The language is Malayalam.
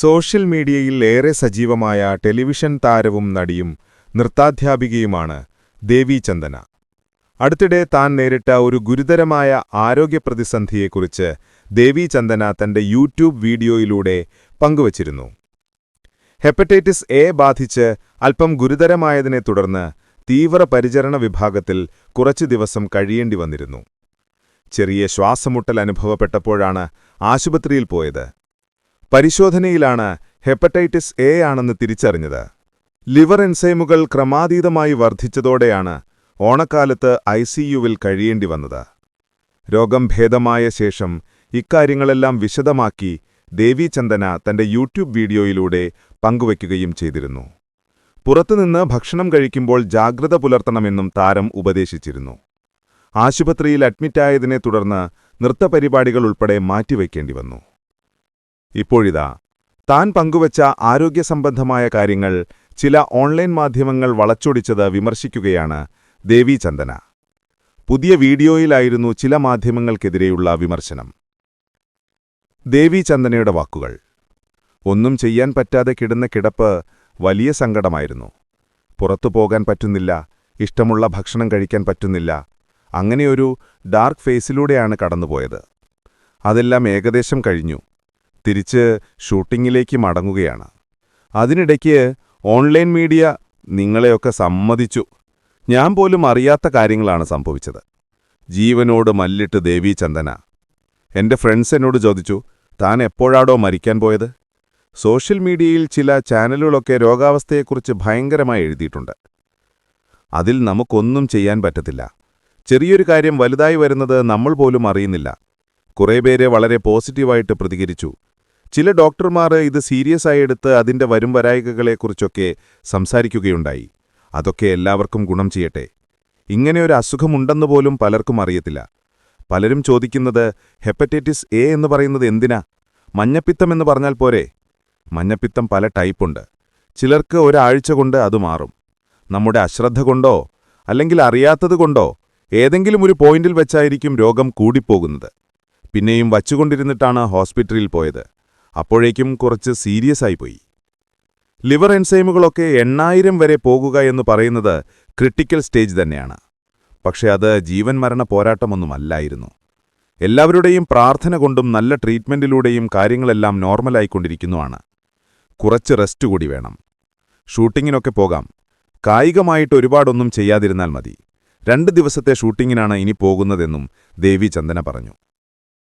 സോഷ്യൽ മീഡിയയിൽ ഏറെ സജീവമായ ടെലിവിഷൻ താരവും നടിയും നൃത്താധ്യാപികയുമാണ് ദേവി ചന്ദന. അടുത്തിടെ താൻ നേരിട്ട ഒരു ഗുരുതരമായ ആരോഗ്യ പ്രതിസന്ധിയെക്കുറിച്ച് ദേവി ചന്ദന തന്റെ യൂട്യൂബ് വീഡിയോയിലൂടെ പങ്കുവച്ചിരുന്നു. ഹെപ്പറ്റൈറ്റിസ് എ ബാധിച്ച് അല്പം ഗുരുതരമായതിനെ തുടർന്ന് തീവ്രപരിചരണ വിഭാഗത്തിൽ കുറച്ചു ദിവസം കഴിയേണ്ടി വന്നിരുന്നു. ചെറിയ ശ്വാസമുട്ടൽ അനുഭവപ്പെട്ടപ്പോഴാണ് ആശുപത്രിയിൽ പോയത്. പരിശോധനയിലാണ് ഹെപ്പറ്റൈറ്റിസ് എ ആണെന്ന് തിരിച്ചറിഞ്ഞത്. ലിവർ എൻസൈമുകൾ ക്രമാതീതമായി വർദ്ധിച്ചതോടെയാണ് ഓണക്കാലത്ത് ഐ സിയുവിൽ കഴിയേണ്ടി വന്നത്. രോഗം ഭേദമായ ശേഷം ഇക്കാര്യങ്ങളെല്ലാം വിശദമാക്കി ദേവീചന്ദന തന്റെ യൂട്യൂബ് വീഡിയോയിലൂടെ പങ്കുവയ്ക്കുകയും ചെയ്തിരുന്നു. പുറത്തുനിന്ന് ഭക്ഷണം കഴിക്കുമ്പോൾ ജാഗ്രത പുലർത്തണമെന്നും താരം ഉപദേശിച്ചിരുന്നു. ആശുപത്രിയിൽ അഡ്മിറ്റായതിനെ തുടർന്ന് നൃത്തപരിപാടികൾ ഉൾപ്പെടെ മാറ്റിവയ്ക്കേണ്ടി വന്നു. ഇപ്പോഴിതാ താൻ പങ്കുവച്ച ആരോഗ്യസംബന്ധമായ കാര്യങ്ങൾ ചില ഓൺലൈൻ മാധ്യമങ്ങൾ വളച്ചൊടിച്ചത് വിമർശിക്കുകയാണ് ദേവി ചന്ദന. പുതിയ വീഡിയോയിലായിരുന്നു ചില മാധ്യമങ്ങൾക്കെതിരെയുള്ള വിമർശനം. ദേവി ചന്ദനയുടെ വാക്കുകൾ. ഒന്നും ചെയ്യാൻ പറ്റാതെ കിടന്ന കിടപ്പ് വലിയ സങ്കടമായിരുന്നു. പുറത്തു പോകാൻ പറ്റുന്നില്ല ഇഷ്ടമുള്ള ഭക്ഷണം കഴിക്കാൻ പറ്റുന്നില്ല അങ്ങനെയൊരു ഡാർക്ക് ഫേസിലൂടെയാണ് കടന്നുപോയത്. അതെല്ലാം ഏകദേശം കഴിഞ്ഞു. തിരിച്ച് ഷൂട്ടിങ്ങിലേക്ക് മടങ്ങുകയാണ്. അതിനിടയ്ക്ക് ഓൺലൈൻ മീഡിയ നിങ്ങളെയൊക്കെ സമ്മതിച്ചു. ഞാൻ പോലും അറിയാത്ത കാര്യങ്ങളാണ് സംഭവിച്ചത്. ജീവനോട് മല്ലിട്ട് ദേവി ചന്ദന. എന്റെ ഫ്രണ്ട്സ് എന്നോട് ചോദിച്ചു താൻ എപ്പോഴാടോ മരിക്കാൻ പോയത്? സോഷ്യൽ മീഡിയയിൽ ചില ചാനലുകളൊക്കെ രോഗാവസ്ഥയെക്കുറിച്ച് ഭയങ്കരമായി എഴുതിയിട്ടുണ്ട്. അതിൽ നമുക്കൊന്നും ചെയ്യാൻ പറ്റത്തില്ല. ചെറിയൊരു കാര്യം വലുതായി വരുന്നത് നമ്മൾ പോലും അറിയുന്നില്ല. കുറേ പേര് വളരെ പോസിറ്റീവായിട്ട് പ്രതികരിച്ചു. ചില ഡോക്ടർമാർ ഇത് സീരിയസ് ആയി എടുത്ത് അതിന്റെ വരും വരായികകളെക്കുറിച്ചൊക്കെ സംസാരിക്കുകയുണ്ടായി. അതൊക്കെ എല്ലാവർക്കും ഗുണം ചെയ്യട്ടെ. ഇങ്ങനെ ഒരു അസുഖമുണ്ടെന്ന് പോലും പലർക്കും അറിയത്തില്ല. പലരും ചോദിക്കുന്നത് ഹെപ്പറ്റൈറ്റിസ് എ എന്ന് പറയുന്നത് എന്തിനാ? മഞ്ഞപ്പിത്തം എന്ന് പറഞ്ഞാൽ പോരെ? മഞ്ഞപ്പിത്തം പല ടൈപ്പുണ്ട്. ചിലർക്ക് ഒരാഴ്ച കൊണ്ട് അത് മാറും. നമ്മുടെ അശ്രദ്ധ കൊണ്ടോ അല്ലെങ്കിൽ അറിയാത്തത് കൊണ്ടോ ഏതെങ്കിലും ഒരു പോയിന്റിൽ വെച്ചായിരിക്കും രോഗം കൂടിപ്പോകുന്നത്. പിന്നെയും വച്ചുകൊണ്ടിരുന്നിട്ടാണ് ഹോസ്പിറ്റലിൽ പോയത്. അപ്പോഴേക്കും കുറച്ച് സീരിയസ് ആയിപ്പോയി. ലിവർ എൻസൈമുകളൊക്കെ എണ്ണായിരം വരെ പോകുക എന്ന് പറയുന്നത് ക്രിട്ടിക്കൽ സ്റ്റേജ് തന്നെയാണ്. പക്ഷെ അത് ജീവൻ മരണ പോരാട്ടമൊന്നുമല്ലായിരുന്നു. എല്ലാവരുടെയും പ്രാർത്ഥന കൊണ്ടും നല്ല ട്രീറ്റ്മെന്റിലൂടെയും കാര്യങ്ങളെല്ലാം നോർമലായിക്കൊണ്ടിരിക്കുന്നുമാണ് കുറച്ച് റെസ്റ്റ് കൂടി വേണം. ഷൂട്ടിങ്ങിനൊക്കെ പോകാം. കായികമായിട്ട് ഒരുപാടൊന്നും ചെയ്യാതിരുന്നാൽ മതി. രണ്ട് ദിവസത്തെ ഷൂട്ടിങ്ങിനാണ് ഇനി പോകുന്നതെന്നും ദേവി ചന്ദന പറഞ്ഞു.